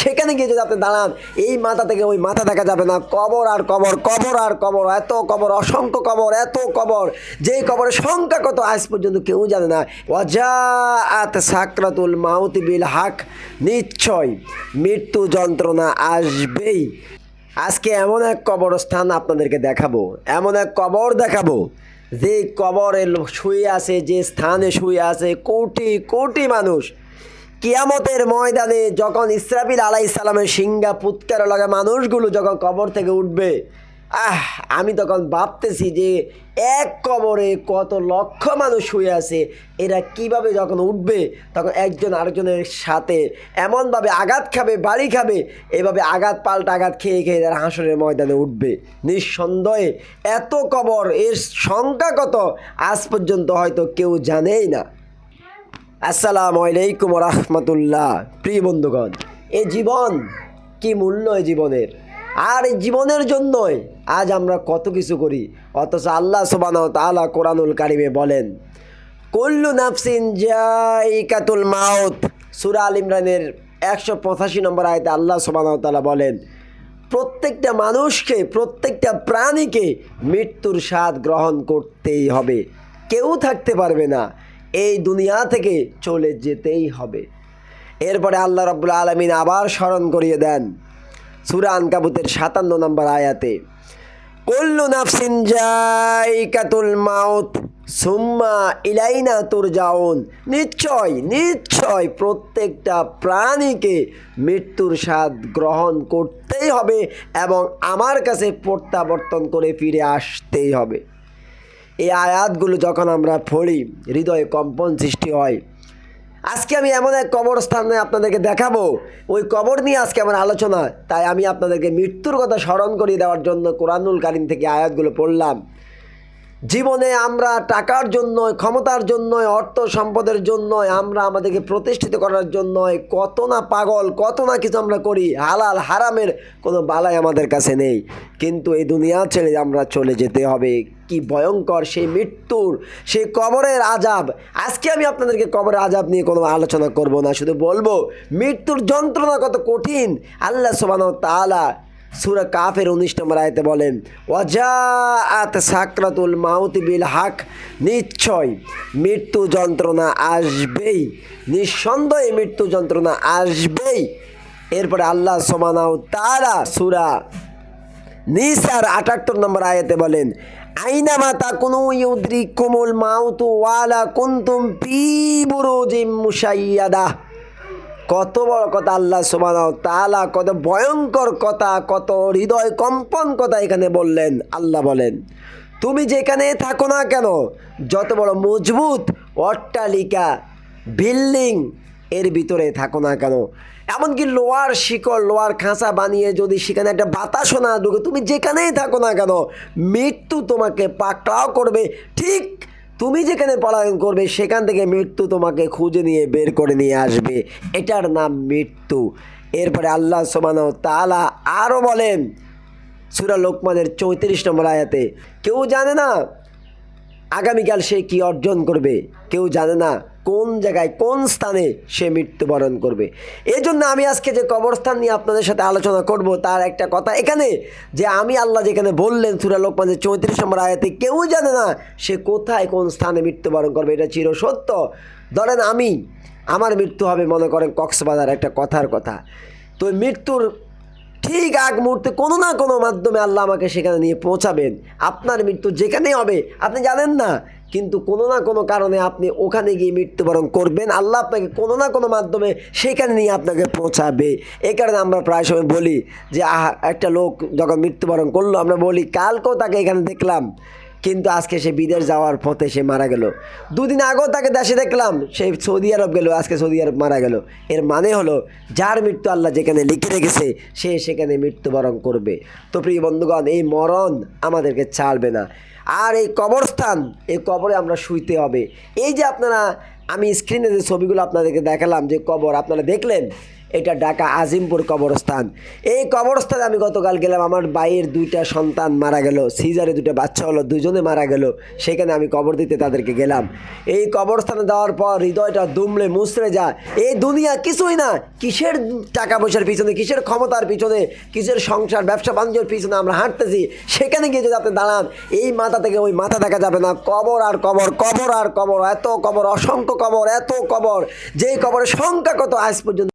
সেখানে গিয়ে আপনি দাঁড়ান, এই মাথা থেকে ওই মাথা দেখা যাবে না। কবর আর কবর কবর আর কবর, এত কবর, অসংখ্য কবর, এত কবর। যেই কবরের সংখ্যা কত, আজ পর্যন্ত কেউ জানে না। ওয়াজাআত সাকরাতুল মাউতি বিল হাক, নিশ্চয় মৃত্যু যন্ত্রণা আসবেই। আজকে এমন এক কবরস্থান আপনাদেরকে দেখাবো, এমন এক কবর দেখাবো যে কবরে শুয়ে আছে, যে স্থানে শুয়ে আছে কোটি কোটি মানুষ। কিয়ামতের ময়দানে যখন ইসরাফিল আলাই সালামের সিঙ্গা পুৎকার লাগা মানুষগুলো যখন কবর থেকে উঠবে, আহ, আমি তখন ভাবতেছি যে এক কবরে কত লক্ষ মানুষ শুয়ে আছে, এরা কীভাবে যখন উঠবে, তখন একজন আরেকজনের সাথে এমনভাবে আঘাত খাবে বাড়ি খাবে, এভাবে আঘাত পাল্টা আঘাত খেয়ে খেয়ে তারা হাঁসরের ময়দানে উঠবে। নিঃসন্দেহে এত কবর, এর সংখ্যা কত, আজ পর্যন্ত হয়তো কেউ জানেই না। আসসালামু আলাইকুম রহমতুল্লাহ। প্রিয় বন্ধুগণ, এ জীবন কি মূল্য এ জীবনের? আর এই জীবনের জন্যই আজ আমরা কত কিছু করি, অথচ আল্লাহ সোবানাও তালা কোরআনুল কারিমে বলেন, কল্লু নাফসিন জাইকাতুল মাউত। সুরা আল ইমরানের একশো পঁচাশি নম্বর আয়তে আল্লাহ সোবানাও তালা বলেন, প্রত্যেকটা মানুষকে, প্রত্যেকটা প্রাণীকে মৃত্যুর স্বাদ গ্রহণ করতেই হবে। কেউ থাকতে পারবে না। এই দুনিয়া থেকে চলে যেতেই হবে। এরপরে আল্লাহ রব্বুল আলমিন আবার স্মরণ করিয়ে দেন সুরা আনকাবুতের সাতান্ন নম্বর আয়াতে, কল্লু নাফসিন জাইকাতুল মাউত, সুম্মা ইলাইনা তুরজাউন। নিশ্চয় নিশ্চয় প্রত্যেকটা প্রাণীকে মৃত্যুর স্বাদ গ্রহণ করতেই হবে এবং আমার কাছে প্রত্যাবর্তন করে ফিরে আসতেই হবে। এই আয়াতগুলো যখন আমরা পড়ি, হৃদয়ে কম্পন সৃষ্টি হয়। আজকে আমি এমন এক কবরস্থানে আপনাদেরকে দেখাবো। ওই কবর নিয়ে আজকে আমার আলোচনা। তাই আমি আপনাদেরকে মৃত্যুর কথা স্মরণ করিয়ে দেওয়ার জন্য কোরআনুল কারিম থেকে আয়াতগুলো পড়লাম। জীবনে আমরা টাকার জন্য ক্ষমতার জন্য অর্থ সম্পদের জন্য আমরা আমাদেরকে প্রতিষ্ঠিত করার জন্য কত না পাগল, কত না কিছু আমরা করি, হালাল, হারামের কোনো বালাই আমাদের কাছে নেই। কিন্তু এই দুনিয়া ছেড়ে আমরা চলে যেতে হবে। কি ভয়ঙ্কর সেই মৃত্যুর, সেই কবরের আজাব। আজকে আমি আপনাদেরকে কবরের আজাব নিয়ে কোনো আলোচনা করব না, শুধু বলব, মৃত্যুর যন্ত্রণা কত কঠিন। আল্লাহ সোবানো তালা সুরা কাফের উনিশ নম্বর আয়তে বলেন, ওয়াজাআত সাকরাতুল মাউতি বিল হাক। নিশ্চয় মৃত্যু যন্ত্রণা আসবেই, নিঃসন্দেহে মৃত্যু যন্ত্রণা আসবেই। এরপরে আল্লাহ সমানাও তারা সুরা নিসার আটাত্তর নম্বর আয়াতে বলেন, আইনামা তা কোনো ইউদ্রি কোমল মাউতু ওয়ালা কুন্তুম পি বুরুজিম মুসাইয়াদা কত বড় কথা আল্লাহ সোমানাও তালা কত ভয়ঙ্কর কথা, কত হৃদয় কম্পন কথা এখানে বললেন। আল্লাহ বলেন, তুমি যেখানে থাকো না কেন, যত বড় মজবুত অট্টালিকা, বিল্ডিং এর ভিতরে থাকো না কেন। এমনকি লোয়ার শিকড় লোয়ার খাঁচা বানিয়ে যদি সেখানে একটা বাতাসও না ঢুকে, তুমি যেখানেই থাকো না কেন, মৃত্যু তোমাকে পাকড়াও করবে ঠিক তুমি যেখানে পলায়ন করবে, সেখান থেকে মৃত্যু তোমাকে খুঁজে নিয়ে বের করে নিয়ে আসবে। এটার নাম মৃত্যু। এরপরে আল্লাহ সোমান তালা আরও বলেন, সুরা লোকমানের চৌত্রিশ নম্বর আয়াতে, কেউ জানে না আগামীকাল সে কি অর্জন করবে? কেউ জানে না। কোন জায়গায়, কোন স্থানে সে মৃত্যুবরণ করবে। এই জন্য আমি আজকে যে কবরস্থান নিয়ে আপনাদের সাথে আলোচনা করব, তার একটা কথা এখানে, যে আমি আল্লাহ যেখানে বললেন সুরা লোকমানের চৌত্রিশ নম্বর আয়াতে, কেউ জানে না সে কোথায় কোন স্থানে মৃত্যুবরণ করবে, এটা চির সত্য। ধরেন আমি, আমার মৃত্যু হবে, মনে করেন কক্সবাজার, একটা কথার কথা। তো মৃত্যুর ঠিক আগ মুহূর্তে কোনো না কোনো মাধ্যমে আল্লাহ আমাকে সেখানে নিয়ে পৌঁছাবেন। আপনার মৃত্যু যেখানেই হবে, আপনি জানেন না। কিন্তু কোনো না কোনো কারণে আপনি ওখানে গিয়ে মৃত্যুবরণ করবেন। আল্লাহ আপনাকে কোনো না কোনো মাধ্যমে সেখানে নিয়ে আপনাকে পৌঁছাবে। এ কারণে আমরা প্রায় সময় বলি যে, আহা, একটা লোক যখন মৃত্যুবরণ করল, আমরা বলি, কালকেও তাকে এখানে দেখলাম। কিন্তু আজকে সে বিদেশ যাওয়ার পথে সে মারা গেল। দুদিন আগেও তাকে দেশে দেখলাম, সে সৌদি আরব গেল, আজকে সৌদি আরব মারা গেল। এর মানে হলো, যার মৃত্যু আল্লাহ যেখানে লিখে রেখেছে, সে সেখানে মৃত্যুবরণ করবে। তো প্রিয় বন্ধুগণ, এই মরণ আমাদেরকে ছাড়বে না। আর এই কবরস্থান, এই কবরে আমরা শুইতে হবে। এই যে আপনারা, আমি স্ক্রিনে যে ছবিগুলো আপনাদেরকে দেখালাম, যে কবর, আপনারা দেখলেন এটা ঢাকা আজিমপুর কবরস্থান। এই কবরস্থানে আমি গতকাল গেলাম, আমার বাইয়ের দুইটা সন্তান মারা গেল সিজারে দুটো বাচ্চা হলো দুজনে মারা গেল, সেখানে আমি কবর দিতে তাদেরকে গেলাম। এই কবরস্থানে যাওয়ার পর হৃদয়টা দুমলে মুসড়ে যায়। এই দুনিয়া কিছুই না, কিসের টাকা পয়সার পিছনে, কিসের ক্ষমতার পিছনে, কিসের সংসার, ব্যবসা, বাণিজ্যের পিছনে আমরা হাঁটতেছি, সেখানে গিয়ে যদি আপনি দাঁড়ান, এই মাথা থেকে ওই মাথা দেখা যাবে না। কবর আর কবর কবর আর কবর, এত কবর, অসংখ্য কবর, এত কবর, যেই কবরের সংখ্যা কত, আজ পর্যন্ত